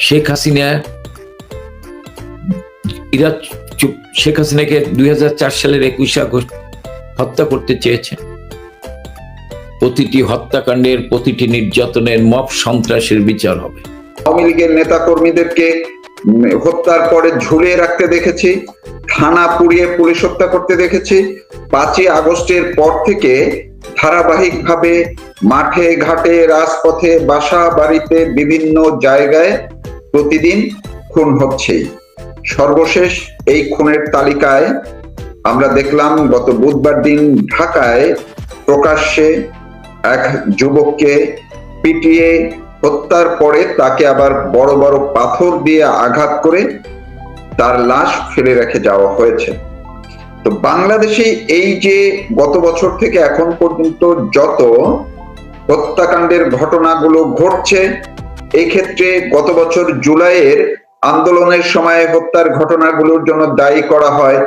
শেখ হাসিনা চুপ- শেখ হাসিনাকে দুই সালের একুশে আগস্ট হত্যা করতে চেয়েছে। প্রতিটি হত্যাকাণ্ডের, প্রতিটি নির্যাতনের মব সন্ত্রাসের বিচার হবে। আওয়ামী লীগের নেতা কর্মীদেরকে হত্যার পরে ঝুলিয়ে রাখতে দেখেছি, থানা পুড়িয়ে পুলিশ হত্যা করতে দেখেছি। পাঁচই আগস্টের পর থেকে ধারাবাহিকভাবে মাঠে, ঘাটে, রাজপথে, বাসা, বাড়িতে বিভিন্ন জায়গায় প্রতিদিন খুন হচ্ছেই সর্বশেষ এই খুনের তালিকায় আমরা দেখলাম, গত বুধবার দিন ঢাকায় প্রকাশ্যে এক যুবককে পিটিয়ে হত্যার পরে তাকে আবার বড় বড় পাথর দিয়ে আঘাত করে তার লাশ ফেলে রেখে যাওয়া হয়েছে। তো বাংলাদেশে এই যে গত বছর থেকে এখন পর্যন্ত যত হত্যাকাণ্ডের ঘটনাগুলো ঘটছে এই ক্ষেত্রে গত বছর জুলাইয়ের আন্দোলনের সময় হত্যার ঘটনাগুলোর জন্য দায়ী করা হয়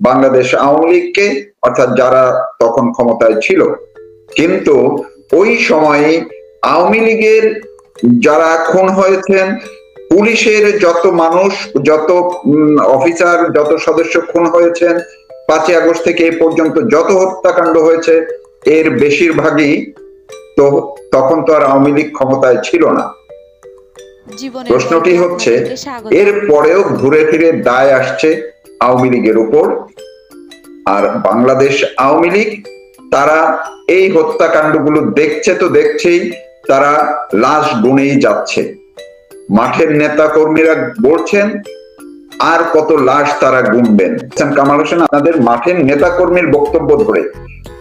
বাংলাদেশ আওয়ামী লীগকে, অর্থাৎ যারা তখন ক্ষমতায় ছিল। কিন্তু ওই সময়ে আওয়ামী লীগের যারা খুন হয়েছেন, পুলিশের যত মানুষ, যত অফিসার, যত সদস্য খুন হয়েছেন, পাঁচই আগস্ট থেকে এ পর্যন্ত যত হত্যাকাণ্ড হয়েছে, এর বেশিরভাগই তো তখন তো আর আওয়ামী লীগ ক্ষমতায় ছিল না। প্রশ্নটি হচ্ছে এর পরেও ঘুরে ফিরে দায় আসছে আওয়ামী লীগের উপর। আর বাংলাদেশ আওয়ামী লীগ তারা এই হত্যাকাণ্ডগুলো দেখছে তো দেখছেই তারা লাশ গুনেই যাচ্ছে। মাঠের নেতা কর্মীরা বলছেন আর কত লাশ তারা গুনবেন? কামাল হোসেন আপনাদের মাঠের নেতা কর্মীর বক্তব্য ধরে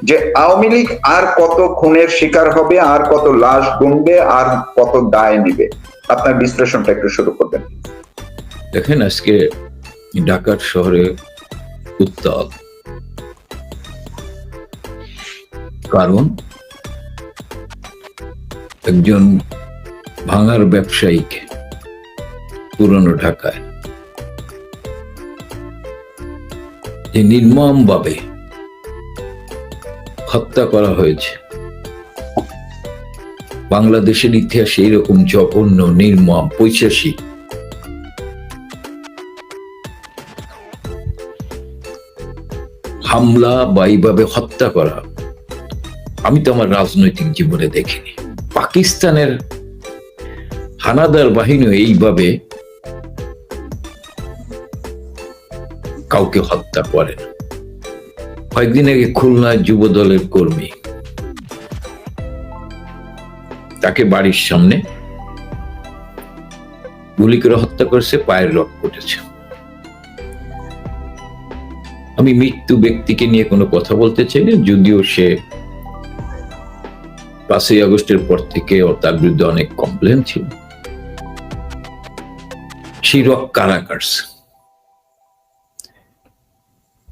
যে আওয়ামী লীগ আর কত খুনের শিকার হবে, আর কত লাশ গুনবে, আর কত দায় নিবে? আপনার বিশ্লেষণটা একটু শুরু করবেন। দেখেন, আজকে ঢাকার শহরে উত্তাল। কারণ, একজন ভাঙার ব্যবসায়ীকে পুরনো ঢাকায় যে নির্মম ভাবে হত্যা করা হয়েছে। বাংলাদেশের ইতিহাসে এরকম জঘন্য, নির্মম পৈশাসিক হামলা বা এইভাবে হত্যা করা, আমি তো আমার রাজনৈতিক জীবনে দেখিনি। পাকিস্তানের হানাদার বাহিনী এইভাবে কাউকে হত্যা করে না। কয়েকদিন আগে খুলনায় যুব দলের কর্মী। তাকে বাড়ির সামনে গুলি করে হত্যা করেছে, পায়ের রক্ত উঠেছে আমি মৃত্যু ব্যক্তিকে নিয়ে কোনো কথা বলতে চাই না যদিও সে পাঁচই আগস্টের পর থেকে তার বিরুদ্ধে অনেক কমপ্লেন ছিল। সেই রক কারা কাটছে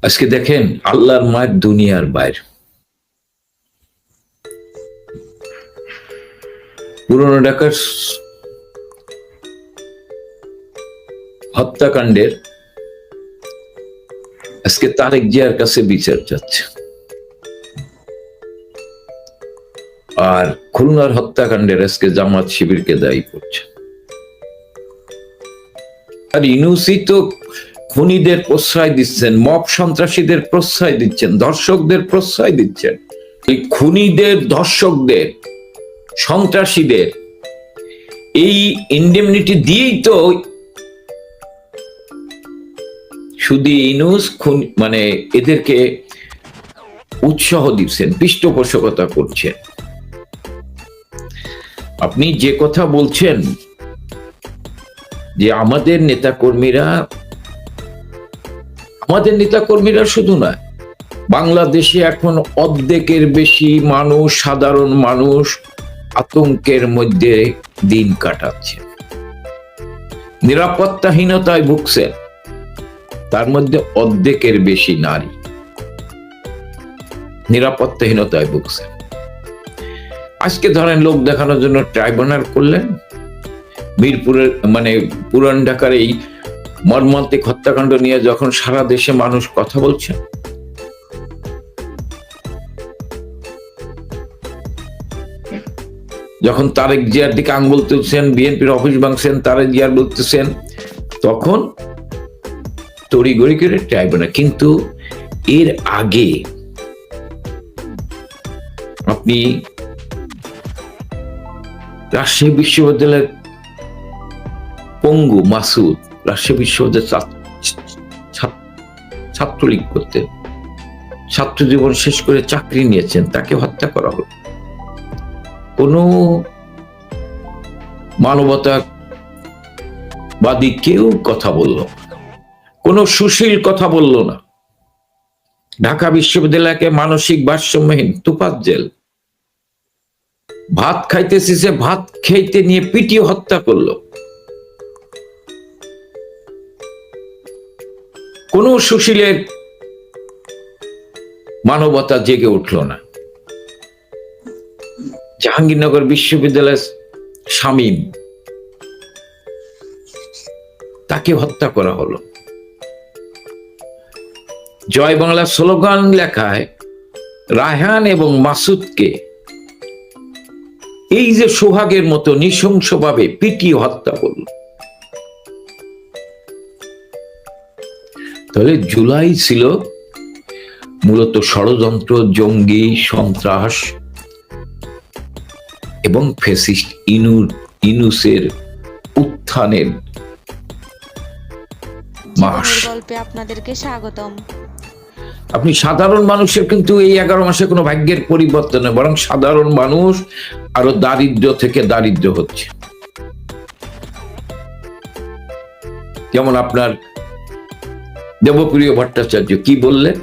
আজকে দেখেন আল্লাহর মায়ের দুনিয়ার বাইরে। পুরনো ঢাকার হত্যাকাণ্ডের আজকে তারেক জিয়ার কাছে বিচার যাচ্ছে আর খুলনার হত্যাকাণ্ডের আজকে জামাত শিবিরকে দায়ী করছে। আর ইনুসি তো খুনিদের প্রশ্রয় দিচ্ছেন, মব সন্ত্রাসীদের প্রশ্রয় দিচ্ছেন, দর্শকদের প্রশ্রয় দিচ্ছেন। এই খুনিদের, দর্শকদের, সন্ত্রাসীদের এই ইন্ডেমনিটি দিয়েই তো শুধু ইনুস খুন মানে এদেরকে উৎসাহ দিচ্ছেন, পৃষ্ঠপোষকতা করছেন। আপনি যে কথা বলছেন যে আমাদের নেতাকর্মীরা আমাদের নেতাকর্মীরা শুধু নয়, বাংলাদেশে এখন অর্ধেকের বেশি মানুষ, সাধারণ মানুষ আতঙ্কের মধ্যে দিন কাটাচ্ছে। নিরাপত্তাহীনতায় ভুগছেন, তার মধ্যে অর্ধেকের বেশি নারী। নিরাপত্তাহীনতায় ভুগছেন। আজকে ধরেন লোক দেখানোর জন্য ট্রাইব্যুনাল করলেন, মিরপুরের মানে পুরান ঢাকার এই মর্মান্তিক হত্যাকাণ্ড নিয়ে যখন সারা দেশে মানুষ কথা বলছে। যখন তারেক জিয়ার দিকে আঙ্গুল তুলছেন, বিএনপির অফিস ভাঙছেন, তারেক জিয়ার বলতেছেন, তখন তড়িগড়ি করে ট্রাইব্যুনাল। কিন্তু এর আগে আপনি রাজশাহী বিশ্ববিদ্যালয়ের পঙ্গু মাসুদ রাজশাহী বিশ্ববিদ্যালয়ের ছাত্র- ছাত্র- ছাত্রলীগ করতে। ছাত্র জীবন শেষ করে চাকরি নিয়েছেন, তাকে হত্যা করা হলো। কোনো মানবতা বাদী কেউ কথা বলল। কোনো সুশীল কথা বলল না। ঢাকা বিশ্ববিদ্যালয়কে মানসিক ভারসাম্যহীন তুপাত জেল। ভাত খাইতেছে সে, ভাত খেইতে নিয়ে পিটিয়ে হত্যা করল। কোন সুশীলের মানবতা জেগে উঠল না। জাহাঙ্গীরনগর বিশ্ববিদ্যালয়ের শামীম তাকে হত্যা করা হলো। জয় বাংলা স্লোগান লেখায় রায়হান এবং মাসুদকে এই যে সোহাগের মতো নৃশংসভাবে পিটিয়ে হত্যা করল। তাহলে জুলাই ছিল মূলত ষড়যন্ত্র জঙ্গি সন্ত্রাস এবং ফেসিস্ট ইনু ইনুসের উত্থানের মাস। গল্পে আপনাদেরকে স্বাগতম। আপনি সাধারণ মানুষের কিন্তু এই এগারো মাসে কোনো ভাগ্যের পরিবর্তন নেই বরং সাধারণ মানুষ আরও দারিদ্র থেকে দারিদ্র হচ্ছে। যেমন আপনার দেবপ্রিয় ভট্টাচার্য, কি বললেন?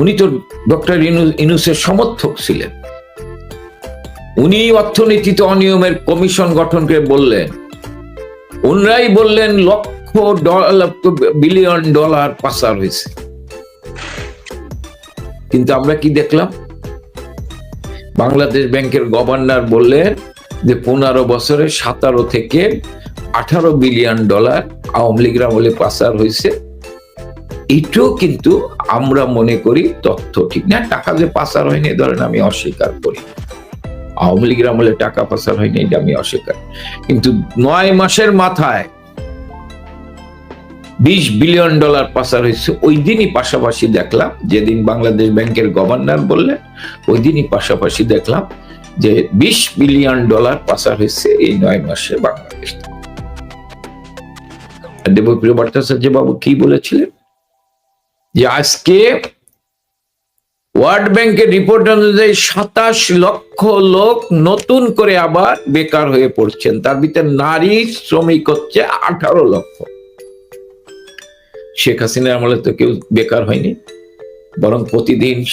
উনি তো ডক্টর ইনুসের সমর্থক ছিলেন। উনি অর্থনীতিতে অনিয়মের কমিশন গঠন করে বললেন। উনরাই বললেন লক্ষ ডলার বিলিয়ন ডলার পাচার হয়েছে। কিন্তু আমরা কি দেখলাম? বাংলাদেশ ব্যাংকের গভর্নর বললেন যে, পনেরো বছরে সাতারো থেকে আঠারো বিলিয়ন ডলার আওয়ামী লীগ আমলে পাচার হয়েছে, এটাও কিন্তু আমরা মনে করি তথ্য ঠিক না। টাকা যে পাচার হয়নি ধরেন আমি অস্বীকার করি আওয়ামী লীগের আমলে টাকা পাচার হয়নি, এটা আমি অস্বীকার কিন্তু নয় মাসের মাথায় বিশ বিলিয়ন ডলার পাচার হয়েছে, ওই দিনই পাশাপাশি দেখলাম, যেদিন বাংলাদেশ ব্যাংকের গভর্নর বললেন, ওই দিনই পাশাপাশি দেখলাম যে বিশ বিলিয়ন ডলার পাচার হয়েছে এই নয় মাসে বাংলাদেশ দেবপ্রিয় ভট্টাচার্য বাবু কি বলেছিলেন? যে আজকে ওয়ার্ল্ড ব্যাংকের রিপোর্ট অনুযায়ী সাতাশ লক্ষ লোক নতুন করে আবার বেকার হয়ে পড়ছেন। তার ভিতরে নারী শ্রমিক হচ্ছে আঠারো লক্ষ। শেখ হাসিনার আমলে তো কেউ বেকার হয়নি। বরং প্রতিদিন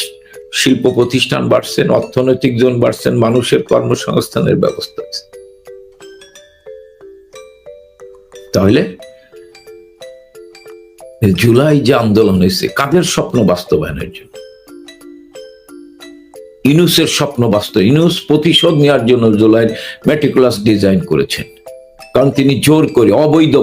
শিল্প প্রতিষ্ঠান বাড়ছেন অর্থনৈতিক জোন বাড়ছেন মানুষের কর্মসংস্থানের ব্যবস্থা আছে তাহলে জুলাই যে আন্দোলন হয়েছে, কাদের স্বপ্ন বাস্তবায়নের জন্য? ইনুসের স্বপ্ন বাস্তব ইনুস প্রতিশোধ নেওয়ার জন্য জুলাই মেটিকুলাস ডিজাইন করেছেন। কারণ তিনি জোর করে অবৈধ